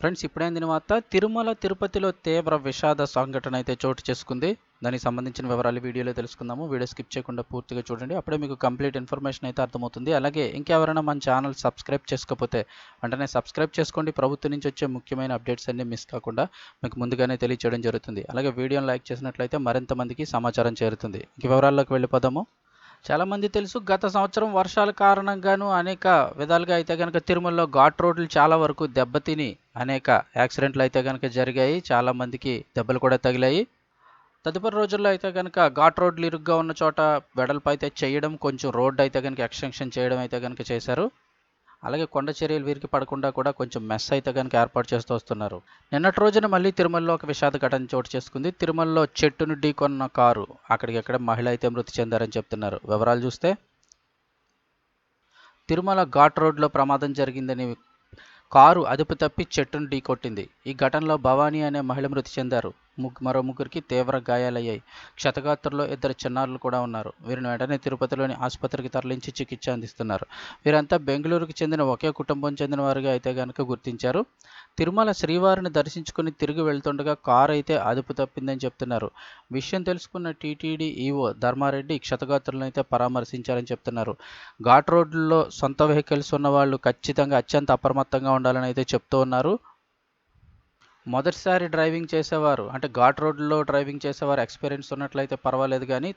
Friends ఇప్పుడైంది వార్త తిరుమల తిరుపతిలో తీవ్ర విషాద సంఘటన అయితే చోటు చేసుకుంది. దానికి సంబంధించిన వివరాలు వీడియోలో తెలుసుకుందాము. వీడియో స్కిప్ చేయకుండా పూర్తిగా చూడండి. అప్పుడే మీకు కంప్లీట్ ఇన్ఫర్మేషన్ అయితే అర్థమవుతుంది. అలాగే ఇంకెవరైనా మన ఛానల్ సబ్స్క్రైబ్ చేసుకోకపోతే వెంటనే సబ్స్క్రైబ్ చేసుకోండి. ప్రభుత్వం నుంచి వచ్చే ముఖ్యమైన అప్డేట్స్ అన్ని మిస్ కాకుండా మీకు ముందుగానే తెలియచేయడం జరుగుతుంది. అలాగే వీడియోని లైక్ చేసినట్లయితే మరింత మందికి సమాచారం చేరుతుంది. ఇంక వివరాల్లోకి వెళ్ళిపోదాము. చాలామంది తెలుసు గత సంవత్సరం వర్షాల కారణంగాను అనేక విధాలుగా అయితే కనుక తిరుమలలో ఘాట్ రోడ్లు చాలా వరకు దెబ్బతిని అనేక యాక్సిడెంట్లు అయితే కనుక జరిగాయి. చాలామందికి దెబ్బలు కూడా తగిలాయి. తదుపరి రోజుల్లో అయితే కనుక ఘాట్ రోడ్లు ఇరుగ్గా ఉన్న చోట వెడల్పు అయితే చేయడం కొంచెం రోడ్డు అయితే కనుక ఎక్స్టెన్షన్ చేయడం అయితే కనుక చేశారు. అలాగే కొండ చర్యలు వీరికి పడకుండా కూడా కొంచెం మెస్ అయితే కనుక ఏర్పాటు చేస్తూ వస్తున్నారు. నిన్నటి రోజున మళ్ళీ తిరుమలలో ఒక విషాద ఘటన చోటు చేసుకుంది. తిరుమలలో చెట్టును ఢీకొన్న కారు అక్కడికక్కడ మహిళ అయితే మృతి చెందారని చెప్తున్నారు. వివరాలు చూస్తే తిరుమల ఘాట్ రోడ్లో ప్రమాదం జరిగిందని కారు అదుపు తప్పి చెట్టును ఢీకొట్టింది. ఈ ఘటనలో భవానీ అనే మహిళ మృతి చెందారు. మరో ముగ్గురికి తీవ్ర గాయాలయ్యాయి. క్షతగాత్రుల్లో ఇద్దరు చిన్నారులు కూడా ఉన్నారు. వీరిని వెంటనే తిరుపతిలోని ఆసుపత్రికి తరలించి చికిత్స అందిస్తున్నారు. వీరంతా బెంగళూరుకు చెందిన ఒకే కుటుంబం చెందిన వారుగా అయితే కనుక గుర్తించారు. తిరుమల శ్రీవారిని దర్శించుకుని తిరిగి వెళ్తుండగా కారు అయితే అదుపు తప్పిందని చెప్తున్నారు. విషయం తెలుసుకున్న టీటీడీ ఈవో ధర్మారెడ్డి క్షతగాత్రులను అయితే పరామర్శించారని చెప్తున్నారు. ఘాట్ రోడ్లలో సొంత వెహికల్స్ ఉన్న వాళ్ళు ఖచ్చితంగా అత్యంత అప్రమత్తంగా ఉండాలని అయితే చెప్తూ ఉన్నారు. మొదటిసారి డ్రైవింగ్ చేసేవారు అంటే ఘాట్ రోడ్లో డ్రైవింగ్ చేసేవారు ఎక్స్పీరియన్స్ ఉన్నట్లయితే పర్వాలేదు కానీ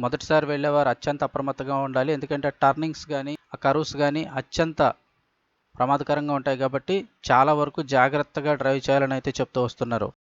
మొదటిసారి వెళ్ళేవారు అత్యంత అప్రమత్తంగా ఉండాలి. ఎందుకంటే టర్నింగ్స్ కానీ ఆ కరువుస్ కానీ అత్యంత ప్రమాదకరంగా ఉంటాయి కాబట్టి చాలా వరకు జాగ్రత్తగా డ్రైవ్ చేయాలని అయితే చెప్తూ వస్తున్నారు.